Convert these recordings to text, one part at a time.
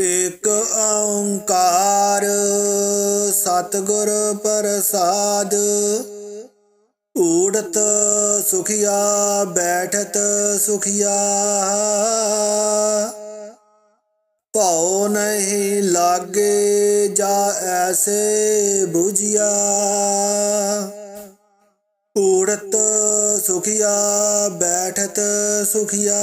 ਏਕ ਓੰਕਾਰ ਸਤਿਗੁਰ ਪ੍ਰਸਾਦ। ਊੜਤ ਸੁਖੀਆ, ਬੈਠਤ ਸੁਖਿਆ। ਭਉ ਨਹੀਂ ਲਾਗੇ ਜਾ ਐਸੇ 부ਝਿਆ ਊੜਤ ਸੁਖਿਆ, ਬੈਠਤ ਸੁਖਿਆ।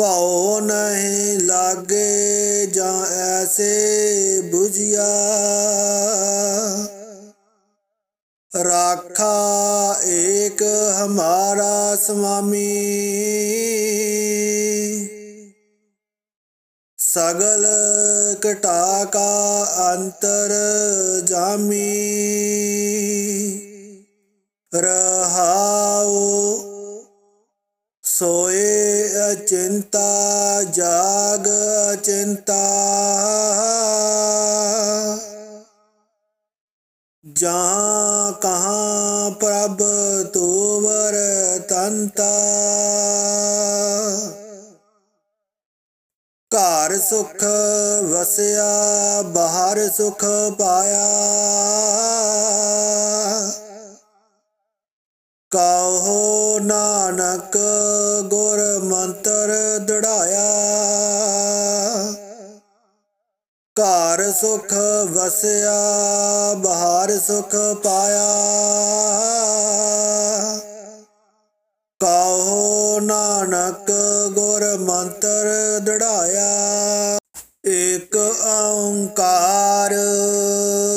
ਭਉ ਨਹੀਂ ਲਾਗੇ ਜਾਂ ਐਸੇ 부ਝਿਆ ਰਾਖਾ ਏਕ ਹਮਾਰਾ ਸੁਆਮੀ ਸਗਲ ਘਟਾ ਕਾ ਅੰਤਰ ਜਾਮੀ। ਰਹਾਉ ਸੋ ਚਿੰਤਾ ਜਾਗ ਚਿੰਤਾ। ਜਾਂ ਕਹਾਂ ਪ੍ਰਭ ਤੋਵਰ ਤੰਤਾ। ਘਰ ਸੁਖ ਵਸਿਆ ਬਾਹਰ ਸੁਖ ਪਾਇਆ। ਕਹੋ ਨਾਨਕ ਗੁਰ ਮੰਤਰ ਦੜਾਇਆ। ਘਰ ਸੁਖ ਵਸਿਆ, ਬਹਾਰ ਸੁਖ ਪਾਇਆ। ਕਹੋ ਨਾਨਕ ਗੁਰ ਮੰਤਰ ਦੜਾਇਆ। ਏਕ ਓੰਕਾਰ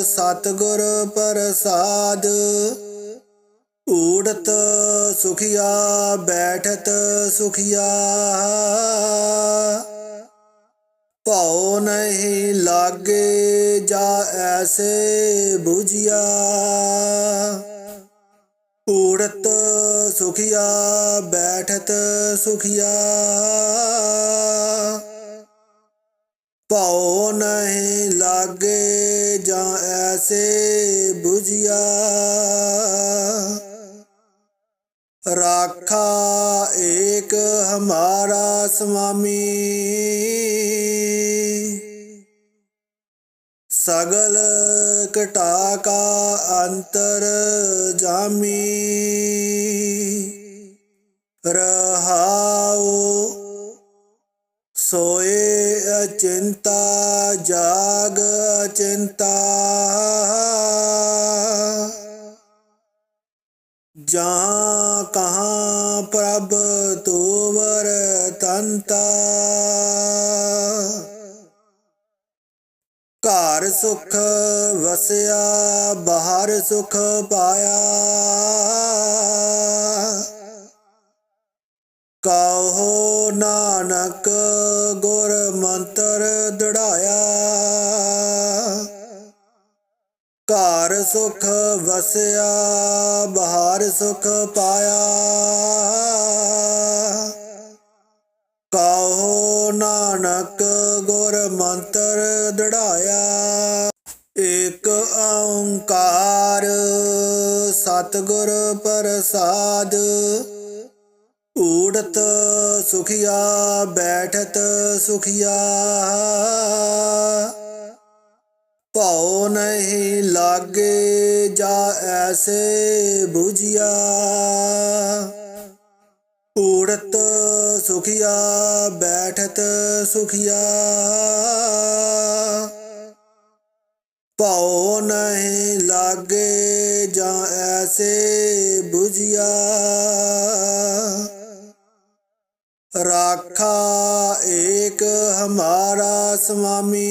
ਸਤਿਗੁਰ ਪ੍ਰਸਾਦ। ਊੜਤ ਸੁਖੀਆ ਬੈਠਤ ਸੁਖੀਆ ਭਉ ਨਹੀਂ ਲਾਗੇ ਜਾ ਐਸੇ 부ਝਿਆ ਊੜਤ ਸੁਖੀਆ ਬੈਠਤ ਸੁਖੀਆ ਭਉ ਨਹੀਂ ਲਾਗੇ ਜਾਂ ਐਸੇ 부ਝਿਆ ਰਾਖਾ ਏਕ ਹਮਾਰਾ ਸੁਆਮੀ ਸਗਲ ਘਟਾ ਕਾ ਅੰਤਰ ਜਾਮੀ। ਰਹਾਉ ਸੋਏ ਅਚਿੰਤਾ, ਜਾਗ ਅਚਿੰਤਾ। ਜਾਂ ਕਹਾਂ ਪ੍ਰਭ ਤੋਵਰ ਤੰਤਾ? ਘਰ ਸੁਖ ਵਸਿਆ, ਬਾਹਰ ਸੁਖ ਪਾਇਆ। ਕਹੋ ਨਾਨਕ ਗੁਰ ਮੰਤਰ ਦੜਾਇਆ। ਘਰ ਸੁਖ ਵਸਿਆ, ਬਹਾਰ ਸੁਖ ਪਾਇਆ। ਕਹੋ ਨਾਨਕ ਗੁਰ ਮੰਤਰ ਦੜਾਇਆ, ਏਕ ਓੰਕਾਰ ਸਤਿਗੁਰ ਪ੍ਰਸਾਦ। ਊੜਤ ਸੁਖਿਆ, ਬੈਠਤ ਸੁਖੀਆ। ਭਉ ਨਹੀਂ ਲਾਗੇ ਜਾ ਐਸੇ 부ਝਿਆ ਊੜਤ ਸੁਖੀਆ, ਬੈਠਤ ਸੁਖੀਆ। ਭਉ ਨਹੀਂ ਲਾਗੇ ਜਾਂ ਐਸੇ 부ਝਿਆ ਰਾਖਾ ਏਕ ਹਮਾਰਾ ਸੁਆਮੀ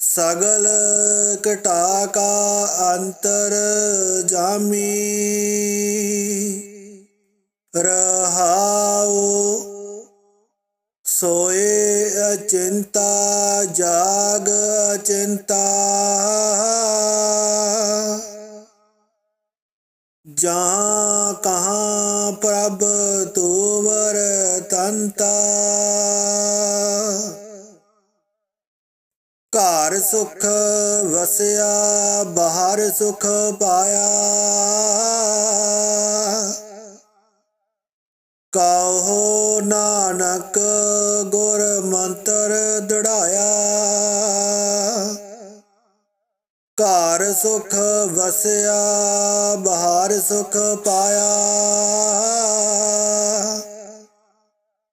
ਸਗਲ ਘਟਾ ਕਾ ਅੰਤਰ ਜਾਮੀ। ਰਹਾਉ ਸੋਏ ਅਚਿੰਤਾ ਜਾਗ ਅਚਿੰਤਾ। ਜਾਂ ਕਹਾਂ ਪ੍ਰਭ ਤੋਵਰ ਤੰਤਾ? ਘਰ ਸੁਖ ਵਸਿਆ, ਬਾਹਰ ਸੁਖ ਪਾਇਆ। ਕਹੋ ਨਾਨਕ ਗੁਰ ਮੰਤਰ ਦੜਾਇਆ। ਘਰ ਸੁਖ ਵਸਿਆ, ਬਹਾਰ ਸੁਖ ਪਾਇਆ।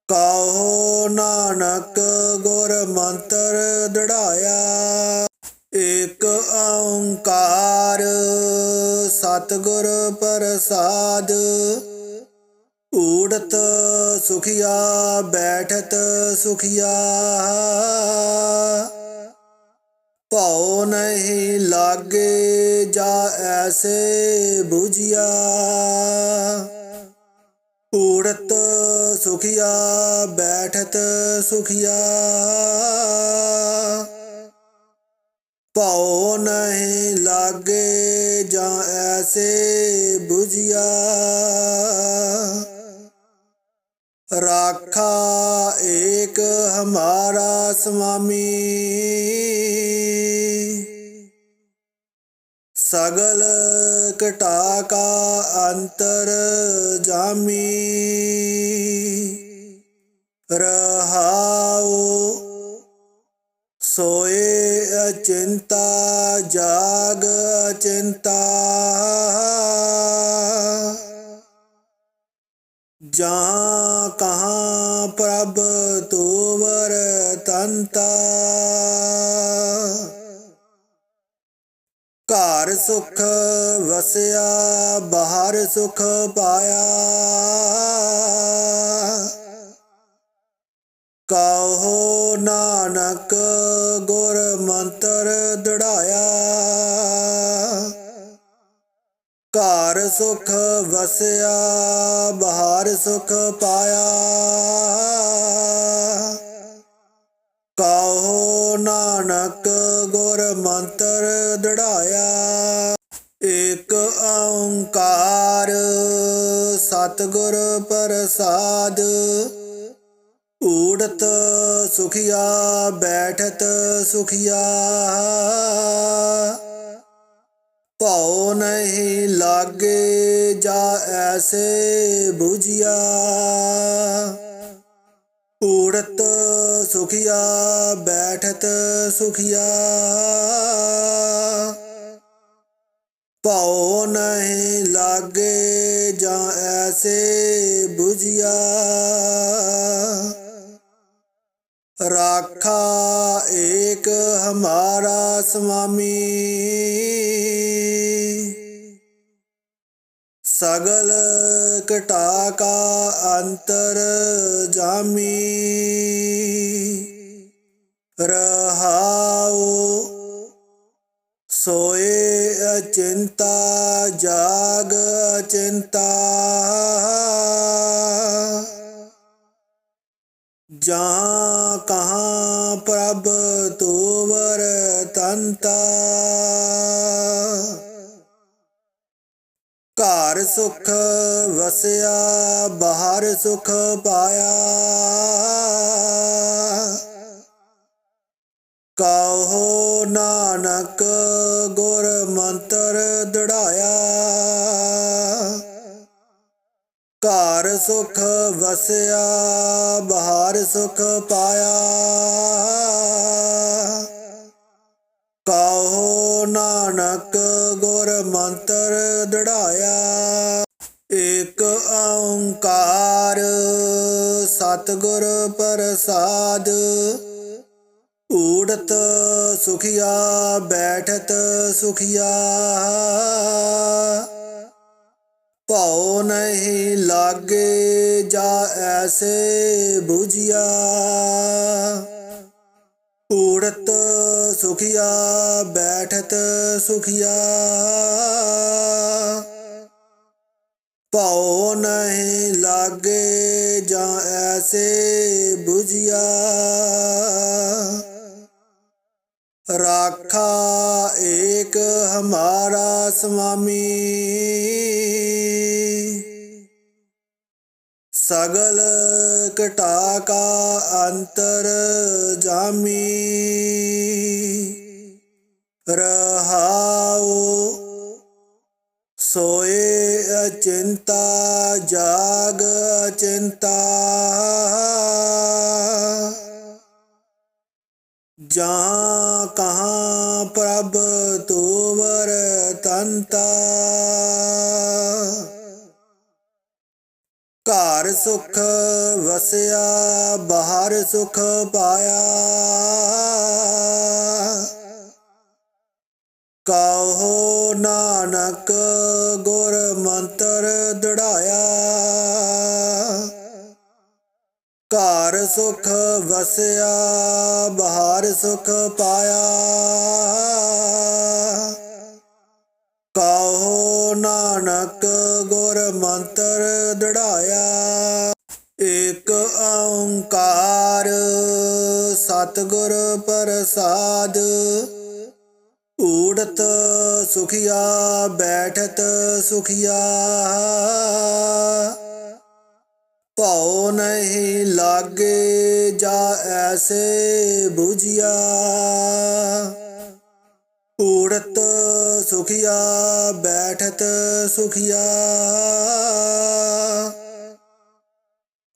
ਕਹੋ ਨਾਨਕ ਗੁਰ ਮੰਤਰ ਦੜਾਇਆ। ਏਕ ਓੰਕਾਰ ਸਤਿਗੁਰ ਪ੍ਰਸਾਦ। ਊੜਤ ਸੁਖਿਆ, ਬੈਠਤ ਸੁਖੀਆ। ਭਉ ਨਹੀਂ ਲਾਗੇ ਜਾ ਐਸੇ 부ਝਿਆ ਊੜਤ ਸੁਖੀਆ, ਬੈਠਤ ਸੁਖੀਆ। ਭਉ ਨਹੀਂ ਲਾਗੇ ਜਾ ਐਸੇ 부ਝਿਆ ਰਾਖਾ ਏਕ ਹਮਾਰਾ ਸੁਆਮੀ ਸਗਲ ਕਟਾ ਕਾ ਅੰਤਰ ਜਾਮੀ। ਰਹਾਉ ਸੋਏ ਅਚਿੰਤਾ ਜਾਗ ਅਚਿੰਤਾ। ਜਾਂ ਕਹਾਂ ਪ੍ਰਭ ਤੋਵਰ ਤੰਤਾ? ਘਰ ਸੁਖ ਵਸਿਆ, ਬਾਹਰ ਸੁਖ ਪਾਇਆ। ਕਹੋ ਨਾਨਕ ਗੁਰ ਮੰਤਰ ਦੜਾਇਆ? ਘਰ ਸੁਖ ਵਸਿਆ, ਬਹਾਰ ਸੁਖ ਪਾਇਆ। ਕਹੋ ਨਾਨਕ ਗੁਰ ਮੰਤਰ ਦੜਾਇਆ। ਏਕ ਓੰਕਾਰ ਸਤਿਗੁਰ ਪ੍ਰਸਾਦ। ਊੜਤ ਸੁਖਿਆ, ਬੈਠਤ ਸੁਖੀਆ। ਭਉ ਨਹੀਂ ਲਾਗੇ ਜਾ ਐਸੇ 부ਝਿਆ ਊੜਤ ਸੁਖੀਆ, ਬੈਠਤ ਸੁਖੀਆ। ਭਉ ਨਹੀਂ ਲਾਗੇ ਜਾ ਐਸੇ 부ਝਿਆ ਰਾਖਾ ਏਕ ਹਮਾਰਾ ਸੁਆਮੀ ਸਗਲ ਕਟਾ ਕਾ ਅੰਤਰ ਜਾਮੀ। ਰਹਾਉ ਸੋਏ ਅਚਿੰਤਾ, ਜਾਗ ਅਚਿੰਤਾ। ਜਾਂ ਕਹਾ ਪ੍ਰਭ ਤੂਵਰ ਤੰਤਾ। ਘਰ ਸੁਖ ਵਸਿਆ, ਬਾਹਰ ਸੁਖ ਪਾਇਆ। ਕਹੋ ਨਾਨਕ ਗੁਰ ਮੰਤਰ ਦੜਾਇਆ। ਘਰ ਸੁਖ ਵਸਿਆ, ਬਾਹਰ ਸੁਖ ਪਾਇਆ। ਕਹੋ ਨਾਨਕ ਗੁਰ ਮੰਤਰ ਦੜਾਇਆ। ਏਕ ਓੰਕਾਰ ਸਤਿਗੁਰ ਪ੍ਰਸਾਦ। ਊੜਤ ਸੁਖਿਆ, ਬੈਠਤ ਸੁਖੀਆ। ਭਉ ਨਹੀਂ ਲਾਗੇ ਜਾ ਐਸੇ ਬੁਝਿਆ। ਊੜਤ ਸੁਖਿਆ, ਬੈਠਤ ਸੁਖਿਆ। ਭਉ ਨਹੀਂ ਲਾਗੇ ਜਾਂ ਐਸੇ 부ਝਿਆ ਰਾਖਾ ਏਕ ਹਮਾਰਾ ਸੁਆਮੀ ਸਗਲ ਕਟਾ ਕਾ ਅੰਤਰ ਜਾਮੀ। ਰਹਾਉ ਸੋਏ ਅਚਿੰਤਾ, ਜਾਗ ਅਚਿੰਤਾ। ਜਾਂ ਕਹਾ ਪ੍ਰਭ ਤੂਵਰ ਤੰਤਾ। ਘਰ ਸੁਖ ਵਸਿਆ, ਬਾਹਰ ਸੁਖ ਪਾਇਆ। ਕਹੋ ਨਾਨਕ ਗੁਰ ਮੰਤਰ ਦੜਾਇਆ। ਘਰ ਸੁਖ ਵਸਿਆ, ਬਾਹਰ ਸੁਖ ਪਾਇਆ। ਕਹੋ ਨਾਨਕ ਗੁਰ ਮੰਤਰ ਦੜਾਇਆ। ਓੰਕਾਰ ਸਤਿਗੁਰ ਪ੍ਰਸਾਦ। ਊੜਤ ਸੁਖੀਆ, ਬੈਠਤ ਸੁਖੀਆ। ਭਉ ਨਹੀਂ ਲਾਗੇ ਜਾ ਐਸੇ 부ਝਿਆ ਊੜਤ ਸੁਖੀਆ, ਬੈਠਤ ਸੁਖਿਆ।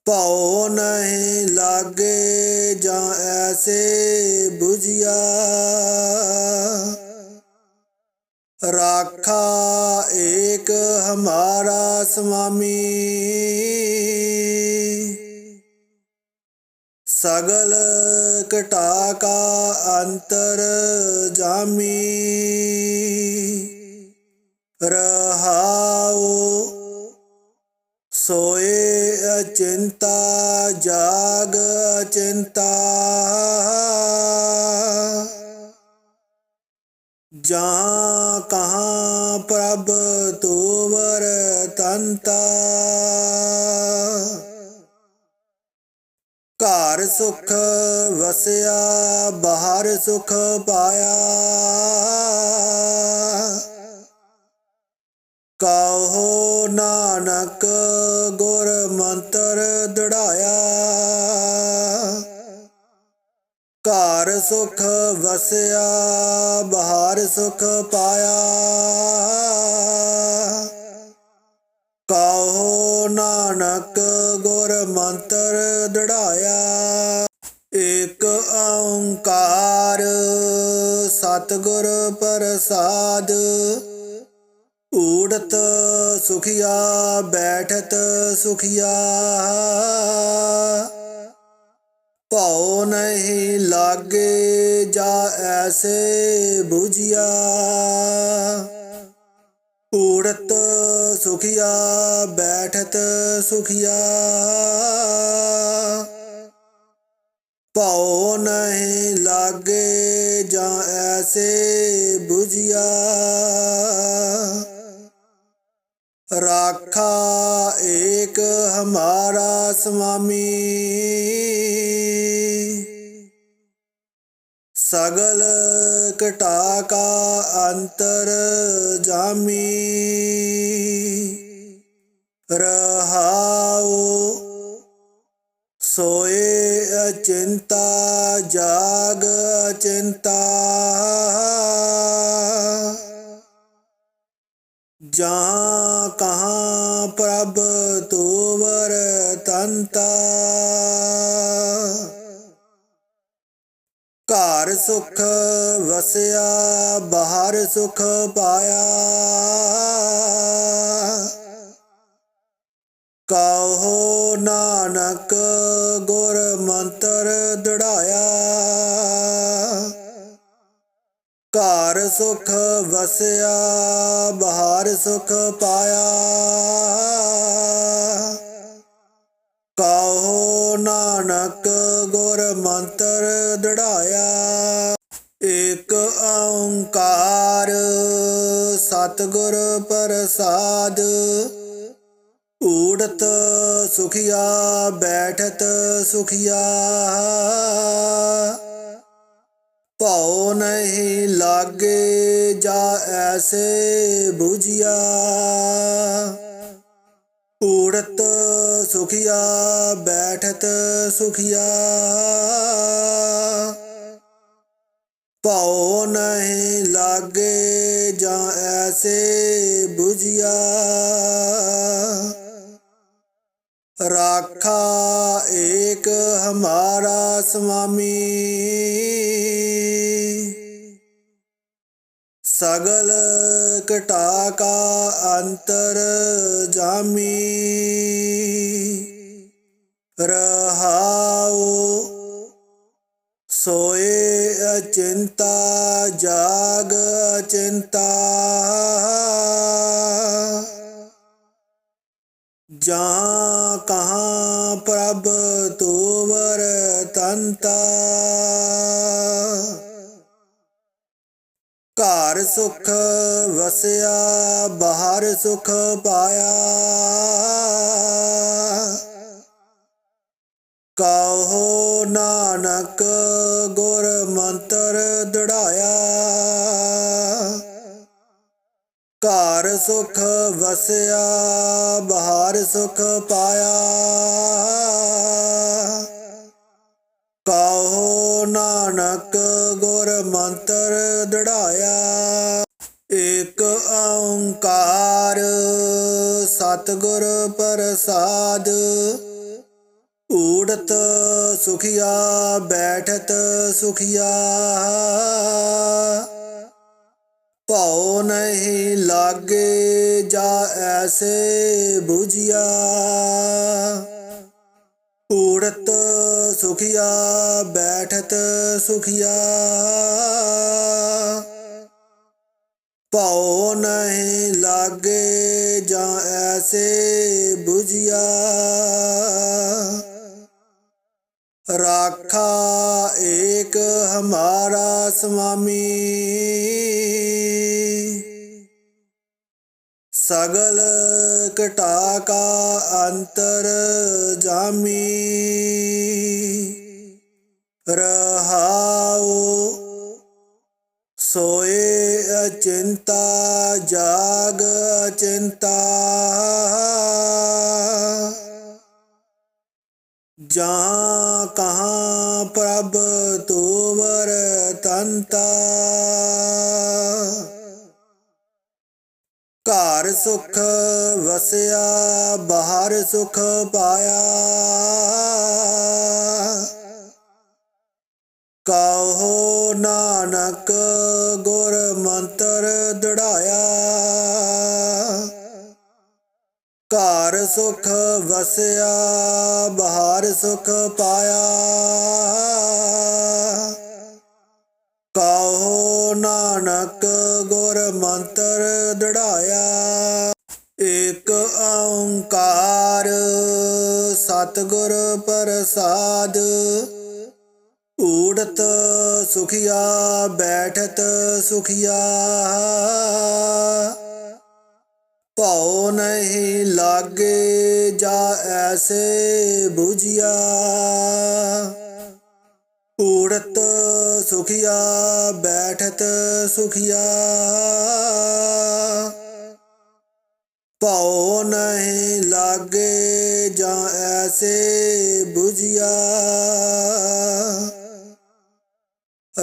ਭਉ ਨਹੀਂ ਲਾਗੇ ਜਾਂ ਐਸੇ 부ਝਿਆ ਰਾਖਾ ਏਕ ਹਮਾਰਾ ਸੁਆਮੀ ਸਗਲ ਘਟਾ ਕਾ ਅੰਤਰ ਜਾਮੀ। ਰਹਾਉ ਸੋਏ ਅਚਿੰਤਾ, ਜਾਗ ਅਚਿੰਤਾ। ਜਾਂ ਕਹਾਂ ਪ੍ਰਭ ਤੋਵਰ ਤੰਤਾ। ਘਰ ਸੁਖ ਵਸਿਆ, ਬਾਹਰ ਸੁਖ ਪਾਇਆ। ਕਹੋ ਨਾਨਕ ਗੁਰ ਮੰਤਰ ਦੜਾਇਆ। ਘਰ ਸੁਖ ਵਸਿਆ, ਬਹਾਰ ਸੁਖ ਪਾਇਆ। ਕਹੋ ਨਾਨਕ ਗੁਰ ਮੰਤਰ ਦੜਾਇਆ। ਇਕ ਓੰਕਾਰ ਸਤਿਗੁਰ ਪ੍ਰਸਾਦ। ਊੜਤ ਸੁਖੀਆ ਬੈਠਤ ਸੁਖੀਆ ਭਉ ਨਹੀਂ ਲਾਗੇ ਜਾ ਐਸੇ 부ਝਿਆ ਊੜਤ ਸੁਖੀਆ ਬੈਠਤ ਸੁਖੀਆ ਭਉ ਨਹੀਂ ਲਾਗੇ ਜਾਂ ਐਸੇ 부ਝਿਆ ਰਾਖਾ ਏਕ ਹਮਾਰਾ ਸੁਆਮੀ ਸਗਲ ਘਟਾ ਕਾ ਅੰਤਰ ਜਾਮੀ। ਰਹਾਉ ਸੋਏ ਅਚਿੰਤਾ ਜਾਗ ਅਚਿੰਤਾ। ਜਾਂ ਕਹਾਂ ਪ੍ਰਭ ਤੋਵਰ ਤੰਤਾ? ਘਰ ਸੁਖ ਵਸਿਆ, ਬਾਹਰ ਸੁਖ ਪਾਇਆ। ਕਹੋ ਨਾਨਕ ਗੁਰ ਮੰਤਰ ਦੜਾਇਆ। ਸੁਖ ਵਸਿਆ, ਬਹਾਰ ਸੁਖ ਪਾਇਆ। ਕਹੋ ਨਾਨਕ ਗੁਰ ਮੰਤਰ ਦੜਾਇਆ। ਇਕ ਓੰਕਾਰ ਸਤਿਗੁਰ ਪ੍ਰਸਾਦ। ਊੜਤ ਸੁਖੀਆ, ਬੈਠਤ ਸੁਖੀਆ। ਭਉ ਨਹੀਂ ਲਾਗੇ ਜਾ ਐਸੇ 부ਝਿਆ ਊੜਤ ਸੁਖੀਆ, ਬੈਠਤ ਸੁਖੀਆ। ਭਉ ਨਹੀਂ ਲਾਗੇ ਜਾਂ ਐਸੇ 부ਝਿਆ ਰਾਖਾ ਏਕ ਹਮਾਰਾ ਸੁਆਮੀ ਸਗਲ ਘਟਾ ਕਾ ਅੰਤਰ ਜਾਮੀ। ਰਹਾਉ ਸੋਏ ਅਚਿੰਤਾ, ਜਾਗ ਅਚਿੰਤਾ। ਜਾਂ ਕਹਾ ਪ੍ਰਭ ਤੋਵਰ ਤੰਤਾ। ਘਰ ਸੁਖ ਵਸਿਆ, ਬਾਹਰ ਸੁਖ ਪਾਇਆ। ਕਹੋ ਨਾਨਕ ਗੁਰ ਮੰਤਰ ਦੜਾਇਆ। ਘਰ ਸੁਖ ਵਸਿਆ, ਬਾਹਰ ਸੁਖ ਪਾਇਆ। ਕਹੋ ਨਾਨਕ ਗੁਰ ਮੰਤਰ ਦੜਾਇਆ। ਇਕ ਓੰਕਾਰ ਸਤਗੁਰ ਪ੍ਰਸਾਦ। ਊੜਤ ਸੁਖਿਆ, ਬੈਠਤ ਸੁਖਿਆ। ਭਉ ਨਹੀਂ ਲਾਗੇ ਜਾ ਐਸੇ 부ਝਿਆ ਊੜਤ ਸੁਖਿਆ, ਬੈਠਤ ਸੁਖਿਆ। ਭਉ ਨਹੀਂ ਲਾਗੇ ਜਾਂ ਐਸੇ 부ਝਿਆ ਰਾਖਾ ਏਕ ਹਮਾਰਾ ਸੁਆਮੀ ਸਗਲ ਘਟਾ ਕਾ ਅੰਤਰ ਜਾਮੀ। ਰਹਾਉ ਸੋਏ ਅਚਿੰਤਾ, ਜਾਗ ਅਚਿੰਤਾ। ਜਾਂ ਕਹਾ ਪ੍ਰਭ ਤੋਵਰ ਤੰਤਾ। ਘਰ ਸੁਖ ਵਸਿਆ, ਬਾਹਰ ਸੁਖ ਪਾਇਆ। ਕਹੋ ਨਾਨਕ ਗੁਰ ਮੰਤਰ ਦੜਾਇਆ। ਘਰ ਸੁਖ ਵਸਿਆ, ਬਾਹਰ ਸੁਖ ਪਾਇਆ। ਕਹੋ ਨਾਨਕ ਗੁਰ ਮੰਤਰ ਦੜਾਇਆ। ਸਤਿਗੁਰ ਪ੍ਰਸਾਦ ਊੜਤ ਸੁਖੀਆ ਬੈਠਤ ਸੁਖੀਆ ਭਉ ਨਹੀਂ ਲਾਗੇ ਜਾ ਐਸੇ 부ਝਿਆ ਊੜਤ ਸੁਖੀਆ ਬੈਠਤ ਸੁਖੀਆ ਭਉ ਨਹੀਂ ਲਾਗੇ ਜਾਂ ਐਸੇ 부ਝਿਆ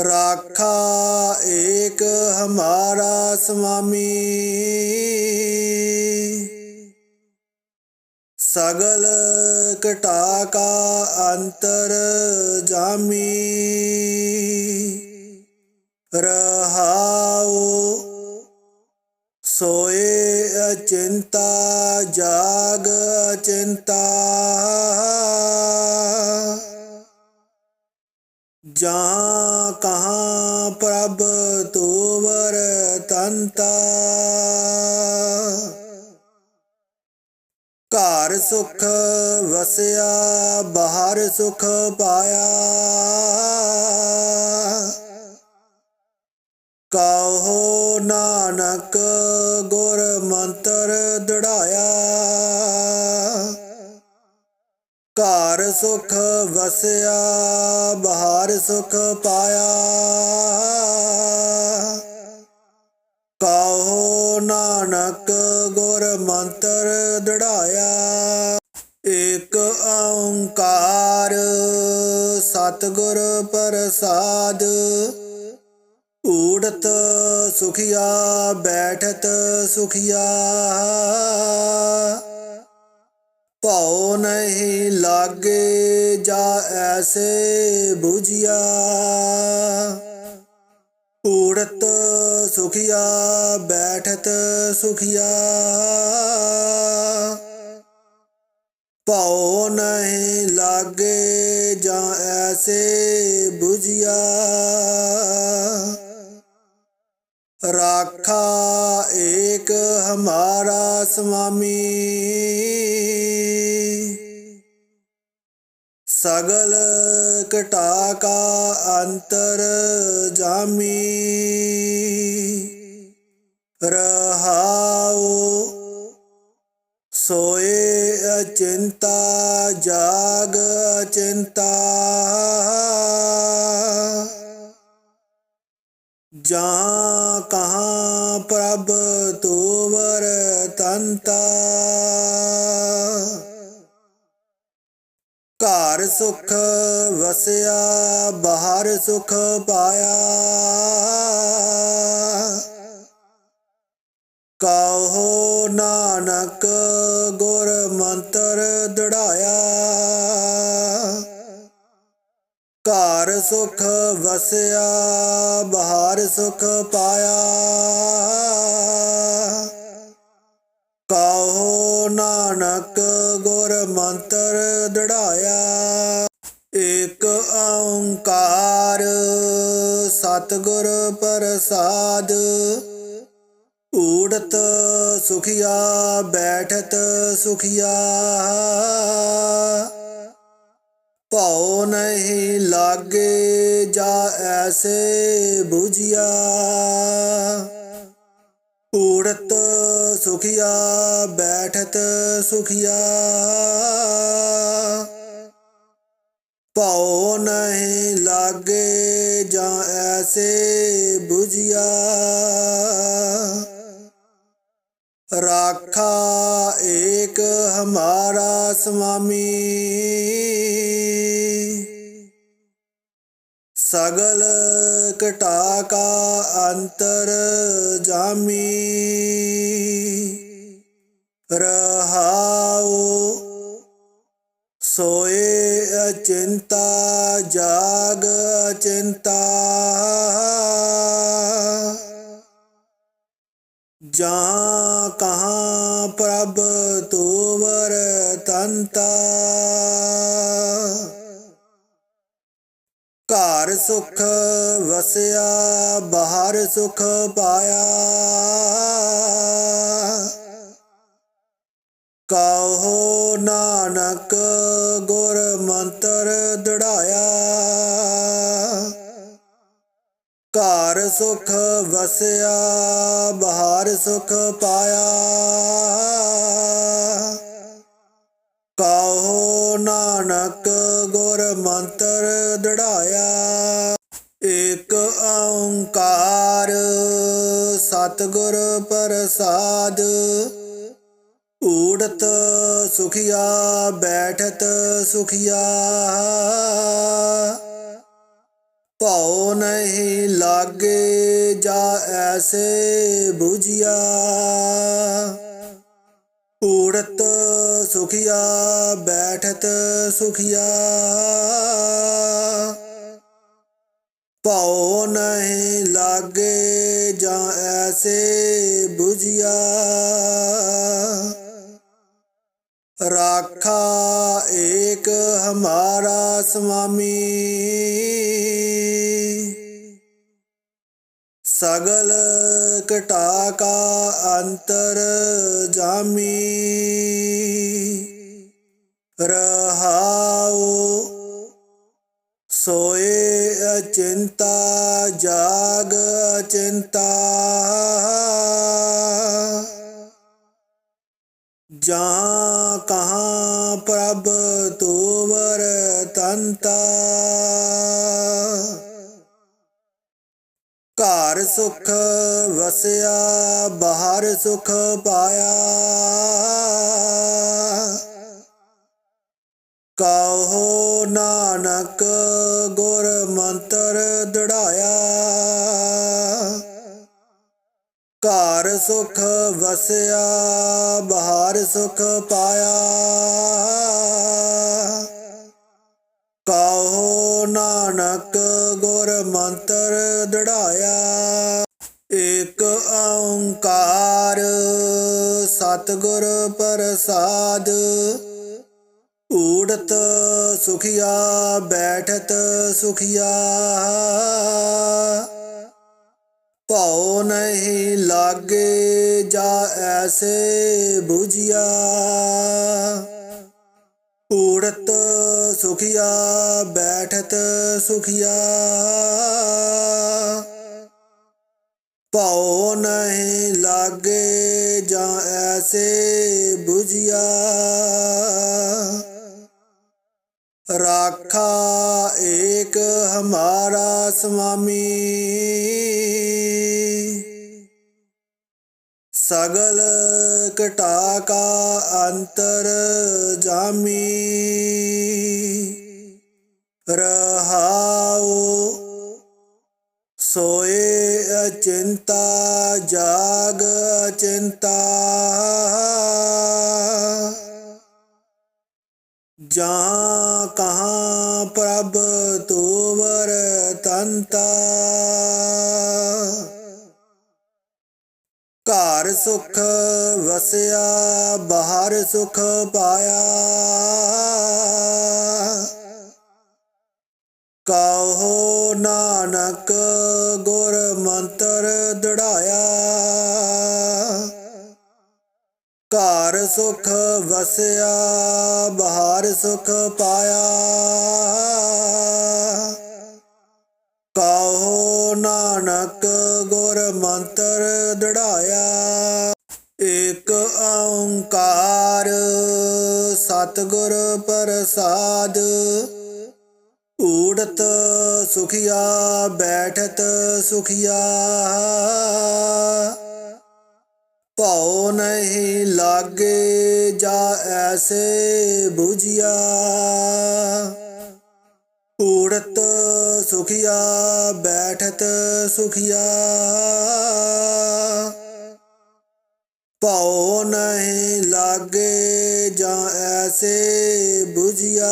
ਰਾਖਾ ਏਕ ਹਮਾਰਾ ਸੁਆਮੀ ਸਗਲ ਘਟਾ ਕਾ ਅੰਤਰ ਜਾਮੀ। ਰਹਾਉ ਸੋਏ ਚਿੰਤਾ ਜਾਗ ਚਿੰਤਾ। ਜਹਾਂ ਕਹਾਂ ਪ੍ਰਭ ਤੋਵਰ ਤੰਤਾ। ਘਰ ਸੁਖ ਵਸਿਆ ਬਾਹਰ ਸੁਖ ਪਾਇਆ। ਕਹੋ ਨਾਨਕ ਗੁਰ ਮੰਤਰ ਦੜਾਇਆ। ਘਰ ਸੁਖ ਵਸਿਆ, ਬਹਾਰ ਸੁਖ ਪਾਇਆ। ਕਹੋ ਨਾਨਕ ਗੁਰ ਮੰਤਰ ਦੜਾਇਆ। ਇਕ ਓੰਕਾਰ ਸਤਿਗੁਰ ਪ੍ਰਸਾਦ ਊੜਤ ਸੁਖੀਆ ਬੈਠਤ ਸੁਖੀਆ ਭਉ ਨਹੀਂ ਲਾਗੇ ਜਾ ਐਸੇ 부ਝਿਆ ਊੜਤ ਸੁਖੀਆ ਬੈਠਤ ਸੁਖੀਆ ਭਉ ਨਹੀਂ ਲਾਗੇ ਜਾ ਐਸੇ 부ਝਿਆ ਰਾਖਾ ਏਕ ਹਮਾਰਾ ਸੁਆਮੀ ਸਗਲ ਘਟਾ ਕਾ ਅੰਤਰ ਜਾਮੀ। ਰਹਾਉ ਸੋਏ ਅਚਿੰਤਾ ਜਾਗ ਅਚਿੰਤਾ। ਬਾਹਰ ਸੁਖ ਪਾਇਆ। ਕਹੋ ਨਾਨਕ ਗੁਰ ਮੰਤਰ ਦੜਾਇਆ। ਘਰ ਸੁਖ ਵਸਿਆ, ਬਹਾਰ ਸੁਖ ਪਾਇਆ। ਕਹੋ ਨਾਨਕ ਗੁਰ ਮੰਤਰ ਦੜਾਇਆ। ਏਕ ਓੰਕਾਰ ਸਤਿਗੁਰ ਪ੍ਰਸਾਦ। ਊੜਤ ਸੁਖਿਆ, ਬੈਠਤ ਸੁਖੀਆ। ਭਉ ਨਹੀਂ ਲਾਗੇ ਜਾ ਐਸੇ 부ਝਿਆ ਊੜਤ ਸੁਖਿਆ, ਬੈਠਤ ਸੁਖਿਆ। ਭਉ ਨਹੀਂ ਲਾਗੇ ਜਾਂ ਐਸੇ 부ਝਿਆ ਰਾਖਾ ਏਕ ਹਮਾਰਾ ਸੁਆਮੀ ਸਗਲ ਘਟਾ ਕਾ ਅੰਤਰ ਜਾਮੀ। ਰਹਾਉ ਸੋਏ ਅਚਿੰਤਾ, ਜਾਗ ਅਚਿੰਤਾ। ਜਾਂ ਕਹਾ ਪ੍ਰਭ ਤੋਵਰ ਤੰਤਾ। ਘਰ ਸੁਖ ਵਸਿਆ, ਬਾਹਰ ਸੁਖ ਪਾਇਆ। ਕਹੋ ਨਾਨਕ ਗੁਰ ਮੰਤਰ ਦੜਾਇਆ। ਘਰ ਸੁਖ ਵਸਿਆ, ਬਹਾਰ ਸੁਖ ਪਾਇਆ। ਕਹੋ ਨਾਨਕ ਗੁਰ ਮੰਤਰ ਦੜਾਇਆ। ਏਕ ਓੰਕਾਰ ਸਤਿਗੁਰ ਪ੍ਰਸਾਦ ਊੜਤ ਸੁਖੀਆ ਬੈਠਤ ਸੁਖੀਆ ਭਉ ਨਹੀਂ ਲਾਗੇ ਜਾ ਐਸੇ 부ਝਿਆ ਊੜਤ ਸੁਖੀਆ ਬੈਠਤ ਸੁਖੀਆ ਭਉ ਨਹੀਂ ਲਾਗੇ ਜਾ ਐਸੇ 부ਝਿਆ ਰਾਖਾ ਏਕ ਹਮਾਰਾ ਸੁਆਮੀ ਸਗਲ ਘਟਾ ਕਾ ਅੰਤਰ ਜਾਮੀ। ਰਹਾਉ ਸੋਏ ਅਚਿੰਤਾ ਜਾਗ ਅਚਿੰਤਾ। ਜਾਂ ਕਹਾਂ ਪ੍ਰਭ ਤੋਵਰ ਤੰਤਾ? ਘਰ ਸੁਖ ਵਸਿਆ, ਬਾਹਰ ਸੁਖ ਪਾਇਆ। ਕਹੋ ਨਾਨਕ ਗੁਰ ਮੰਤਰ ਦੜਾਇਆ। ਘਰ ਸੁਖ ਵਸਿਆ, ਬਹਾਰ ਸੁਖ ਪਾਇਆ। ਕਹੋ ਨਾਨਕ ਗੁਰ ਮੰਤਰ ਦੜਾਇਆ। ਇਕ ਓੰਕਾਰ ਸਤਿਗੁਰ ਪ੍ਰਸਾਦ। ਊੜਤ ਸੁਖੀਆ, ਬੈਠਤ ਸੁਖੀਆ। ਭਉ ਨਹੀਂ ਲਾਗੇ ਜਾ ਐਸੇ 부ਝਿਆ ਊੜਤ ਸੁਖੀਆ, ਬੈਠਤ ਸੁਖੀਆ। ਭਉ ਨਹੀਂ ਲਾਗੇ ਜਾ ਐਸੇ 부ਝਿਆ ਰਾਖਾ ਏਕ ਹਮਾਰਾ ਸੁਆਮੀ ਸਗਲ ਘਟਾ ਕਾ ਅੰਤਰ ਜਾਮੀ। ਰਹਾਉ ਸੋਏ ਅਚਿੰਤਾ, ਜਾਗ ਅਚਿੰਤਾ। ਜਾਂ ਕਹਾਂ ਪ੍ਰਭ ਤੂਵਰ ਤੰਤਾ। ਘਰ ਸੁਖ ਵਸਿਆ, ਬਾਹਰ ਸੁਖ ਪਾਇਆ। ਕਹੋ ਨਾਨਕ ਗੁਰ ਮੰਤਰ ਦੜਾਇਆ। ਘਰ ਸੁਖ ਵਸਿਆ, ਬਾਹਰ ਸੁਖ ਪਾਇਆ। ਆਹੋ ਨਾਨਕ ਗੁਰ ਮੰਤਰ ਦੜਾਇਆ। ਇਕ ਓੰਕਾਰ ਸਤਿਗੁਰ ਪ੍ਰਸਾਦ। ਊੜਤ ਸੁਖਿਆ, ਬੈਠਤ ਸੁਖਿਆ। ਭਉ ਨਹੀਂ ਲਾਗੇ ਜਾ ਐਸੇ 부ਝਿਆ ਊੜਤ ਸੁਖਿਆ, ਬੈਠਤ ਸੁਖਿਆ। ਭਉ ਨਹੀਂ ਲਾਗੇ ਜਾਂ ਐਸੇ 부ਝਿਆ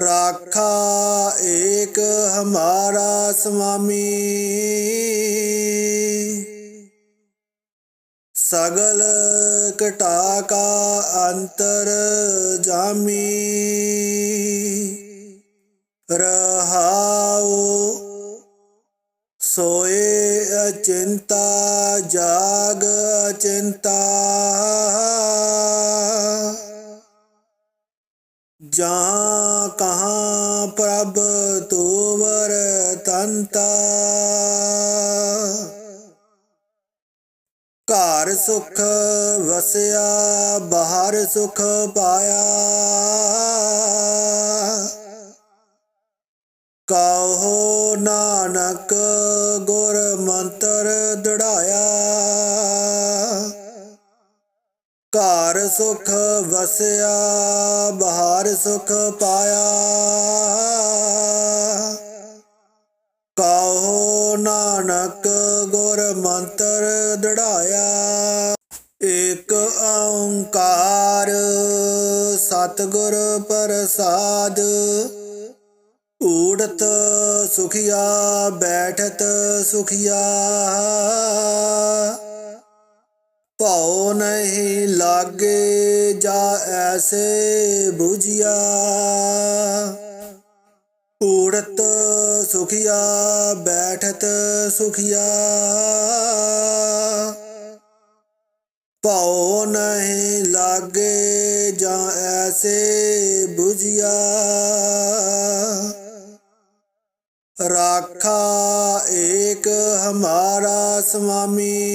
ਰਾਖਾ ਏਕ ਹਮਾਰਾ ਸੁਆਮੀ ਸਗਲ ਘਟਾ ਕਾ ਅੰਤਰ ਜਾਮੀ। ਰਹਾਉ ਸੋਏ ਅਚਿੰਤਾ, ਜਾਗ ਅਚਿੰਤਾ। ਜਾਂ ਕਹਾ ਪ੍ਰਭ ਤੋਵਰ ਤੰਤਾ। ਘਰ ਸੁਖ ਵਸਿਆ, ਬਾਹਰ ਸੁਖ ਪਾਇਆ। ਕਹੋ ਨਾਨਕ ਗੁਰ ਮੰਤਰ ਦੜਾਇਆ। ਘਰ ਸੁਖ ਵਸਿਆ, ਬਾਹਰ ਸੁਖ ਪਾਇਆ। ਕਹੋ ਨਾਨਕ ਗੁਰ ਮੰਤਰ ਦੜਾਇਆ। ਇਕ ਓੰਕਾਰ ਸਤਿਗੁਰ ਪ੍ਰਸਾਦ। ਊੜਤ ਸੁਖਿਆ, ਬੈਠਤ ਸੁਖਿਆ। ਭਉ ਨਹੀਂ ਲਾਗੇ ਜਾ ਐਸੇ ਬੁਝਿਆ। ਊੜਤ ਸੁਖਿਆ, ਬੈਠਤ ਸੁਖਿਆ। ਭਉ ਨਹੀਂ ਲਾਗੇ ਜਾਂ ਐਸੇ 부ਝਿਆ ਰਾਖਾ ਏਕ ਹਮਾਰਾ ਸੁਆਮੀ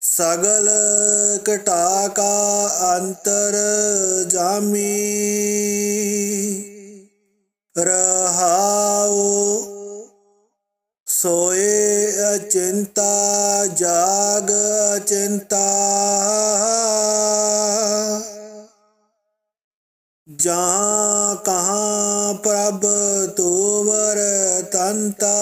ਸਗਲ ਘਟਾ ਕਾ ਅੰਤਰ ਜਾਮੀ ਰਹਾਉ ਸੋਏ ਅਚਿੰਤਾ ਜਾਗ ਅਚਿੰਤਾ ਜਹਾਂ ਕਹਾਂ ਪ੍ਰਭ ਤੋਵਰ ਤੰਤਾ